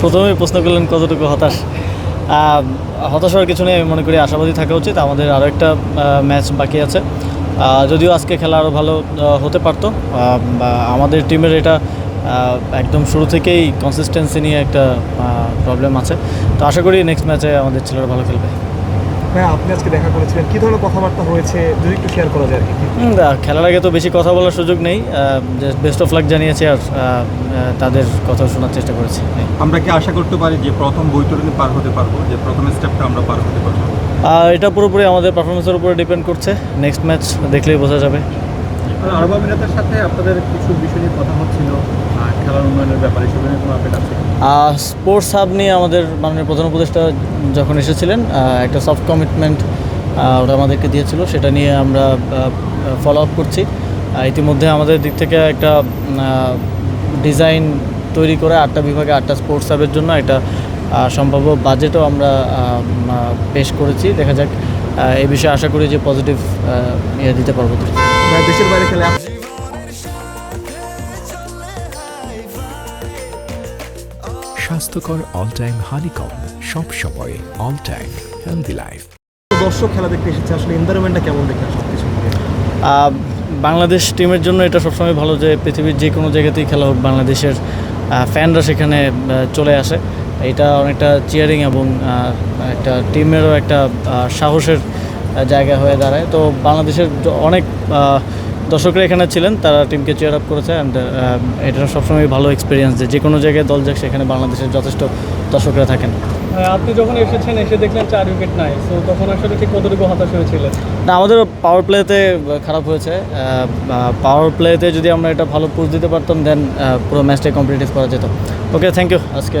প্রথমেই প্রশ্ন করলেন কতটুকু হতাশ। হতাশ হওয়ার কিছু নেই, আমি মনে করি আশাবাদী থাকা উচিত। আমাদের আরও একটা ম্যাচ বাকি আছে। যদিও আজকে খেলা আরও ভালো হতে পারতো। আমাদের টিমের এটা একদম শুরু থেকেই কনসিস্টেন্সি নিয়ে একটা প্রবলেম আছে। তো আশা করি নেক্সট ম্যাচে আমাদের ছেলেরা ভালো খেলবে। হ্যাঁ আপনি আজকে দেখা করেছিলেন। কি ধরনের কথাবার্তা হয়েছে? যদি একটু শেয়ার করা যায় আর কি। খেলার আগে তো বেশি কথা বলার সুযোগ নেই। বেস্ট অফ লাক জানিয়েছে আর তাদের কথা শোনার চেষ্টা করেছি। আমরা কি আশা করতে পারি যে প্রথম বৈতরণী পার হতে পারব যে প্রথম স্টেপটা আমরা পার হতে পারব? আর এটা পুরোপুরি আমাদের পারফরমেন্সের উপরে ডিপেন্ড করছে। নেক্সট ম্যাচ দেখলেই বোঝা যাবে। স্পোর্টস হাব নিয়ে আমাদের মাননীয় প্রধান উপদেষ্টা যখন এসেছিলেন একটা সফট কমিটমেন্ট ওরা আমাদেরকে দিয়েছিল, সেটা নিয়ে আমরা ফলো আপ করছি। ইতিমধ্যে আমাদের দিক থেকে একটা ডিজাইন তৈরি করে আটটা বিভাগে আটটা স্পোর্টস হাবের জন্য একটা সম্ভাব্য বাজেটও আমরা পেশ করেছি। দেখা যাক এই বিষয়ে আশা করি যে পজিটিভ ইয়ে দিতে পারব দেশের বাইরে খেলে স্বাস্থ্যকর অল টাইম হানিকম সব সময় অল টাইম হেলদি লাইফ দর্শক খেলা দেখতে এসেছে আসলে এনভায়রনমেন্টটা কেমন দেখলেন সব কিছু বাংলাদেশ টিমের জন্য এটা সবসময় ভালো যে পৃথিবীর যে কোনো জায়গাতেই খেলা হোক বাংলাদেশের ফ্যানরা সেখানে চলে আসে। এটা অনেকটা চিয়ারিং এবং একটা টিমেরও একটা সাহসের জায়গা হয়ে দাঁড়ায়। তো বাংলাদেশের অনেক দর্শকরা এখানে ছিলেন তারা টিমকে চেয়ার আপ করেছে অ্যান্ড এটা সবসময় ভালো এক্সপিরিয়েন্স যে যে কোনো জায়গায় দল যাক সেখানে বাংলাদেশের যথেষ্ট দর্শকরা থাকেন। আপনি যখন এসেছেন এসে দেখলেন চার উইকেট নাই তো তখন আসলে ঠিক কতটুকু হতাশ হয়েছিলেন? না আমাদের পাওয়ার প্লেতে খারাপ হয়েছে। পাওয়ার প্লেতে যদি আমরা এটা ভালো পুশ দিতে পারতাম দেন পুরো ম্যাচটাই কম্পিটিটিভ করা যেত। ওকে থ্যাংক ইউ আজকে।